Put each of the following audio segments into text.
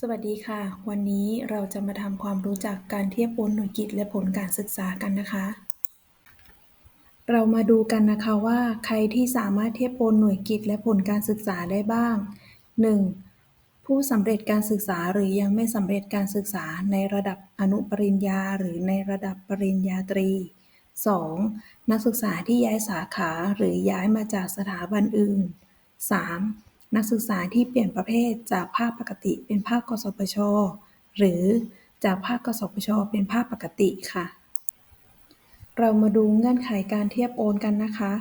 สวัสดีค่ะ วันนี้เราจะมาทำความรู้จักการเทียบโอนหน่วยกิตและผลการศึกษากันนะคะ เรามาดูกันนะคะว่าใครที่สามารถเทียบโอนหน่วยกิตและผลการศึกษาได้บ้าง 1. ผู้สำเร็จการศึกษาหรือยังไม่สำเร็จการศึกษาในระดับอนุปริญญา หรือในระดับปริญญาตรี 2. นักศึกษาที่ย้ายสาขาหรือย้ายมาจากสถาบันอื่น 3. นักศึกษาที่เปลี่ยนประเภทจากภาคปกติเป็นภาค กสพช หรือจากภาค กสพช เป็นภาคปกติค่ะ เรามาดูเงื่อนไขการเทียบโอนกันนะคะ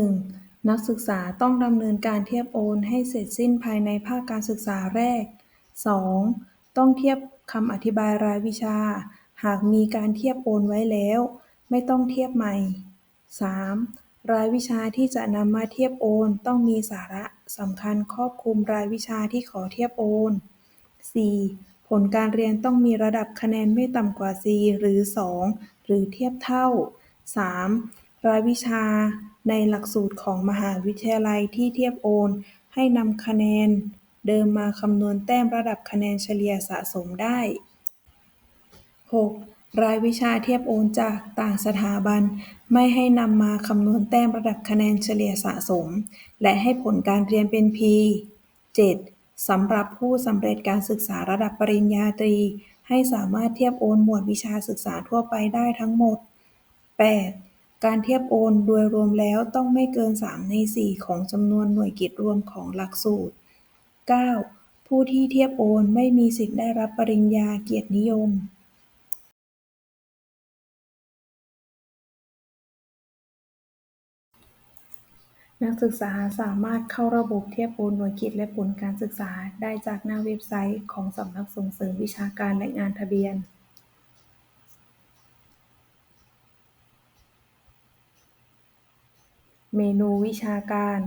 1. นักศึกษาต้องดำเนินการเทียบโอนให้เสร็จสิ้นภายในภาคการศึกษาแรก 2. ต้องเทียบคำอธิบายรายวิชา หากมีการเทียบโอนไว้แล้ว ไม่ต้องเทียบใหม่ 3. รายวิชาที่จะนำมาเทียบโอนต้องมีสาระ สำคัญครอบคลุมรายวิชาที่ขอเทียบโอน 4. ผลการเรียนต้องมีระดับคะแนนไม่ต่ำกว่า4หรือ 2 หรือเทียบเท่า 3. รายวิชาในหลักสูตรของมหาวิทยาลัยที่เทียบโอน ให้นำคะแนนเดิมมาคำนวณแต้มระดับคะแนนเฉลี่ยสะสมได้ 6. รายวิชาเทียบโอนจากต่างสถาบัน ไม่ให้นำมาคำนวณแต้มระดับคะแนนเฉลี่ยสะสม และให้ผลการเรียนเป็น P 7. สำหรับผู้สำเร็จการศึกษาระดับปริญญาตรี ให้สามารถเทียบโอนหมวดวิชาศึกษาทั่วไปได้ทั้งหมด 8. การเทียบโอนโดยรวมแล้วต้องไม่เกิน 3 ใน 4 ของจำนวนหน่วยกิตรวมของหลักสูตร 9. ผู้ที่เทียบโอนไม่มีสิทธิได้รับปริญญาเกียรตินิยม นักศึกษาสามารถเข้าระบบเทียบโอนหน่วยกิตและผลการศึกษาได้จากหน้าเว็บไซต์ของสำนักส่งเสริมวิชาการและงานทะเบียนเมนูวิชาการ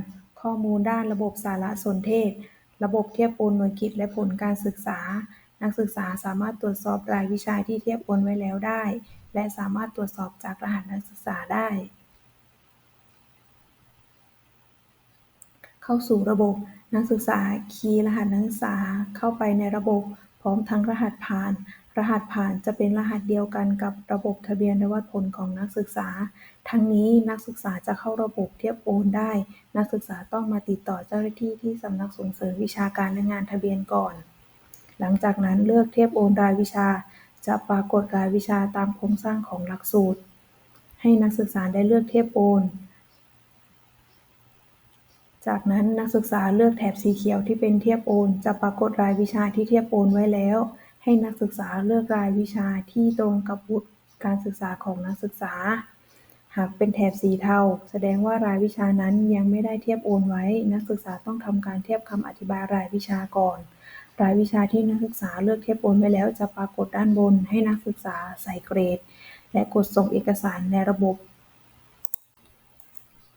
ข้อมูลด้านระบบสารสนเทศ ระบบเทียบโอนหน่วยกิตและผลการศึกษา นักศึกษาสามารถตรวจสอบรายวิชาที่เทียบโอนไว้แล้วได้ และสามารถตรวจสอบจากรหัสนักศึกษาได้ เข้าสู่ระบบ นักศึกษาคีย์รหัสนักศึกษาเข้าไปในระบบ พร้อมทั้งรหัสผ่าน รหัสผ่านจะเป็นรหัสเดียวกันกับระบบทะเบียนและวัดผลของนักศึกษา ทั้งนี้นักศึกษาจะเข้าระบบเทียบโอนได้ นักศึกษาต้องมาติดต่อเจ้าหน้าที่ที่สำนักส่งเสริมวิชาการและงานทะเบียนก่อน หลังจากนั้นเลือกเทียบโอนรายวิชา จะปรากฏรายวิชาตามโครงสร้างของหลักสูตร ให้นักศึกษาได้เลือกเทียบโอน จากนั้นนักศึกษาเลือกแถบสีเขียวที่เป็นเทียบโอน จะปรากฏรายวิชาที่เทียบโอนไว้แล้ว ให้นักศึกษาเลือกรายวิชาที่ตรงกับวุฒิการศึกษาของนักศึกษา หากเป็นแถบสีเทา แสดงว่ารายวิชานั้นยังไม่ได้เทียบโอนไว้ นักศึกษาต้องทำการเทียบคำอธิบายรายวิชาก่อน รายวิชาที่นักศึกษาเลือกเทียบโอนไว้แล้วจะปรากฏด้านบน ให้นักศึกษาใส่เกรด และกดส่งเอกสารในระบบ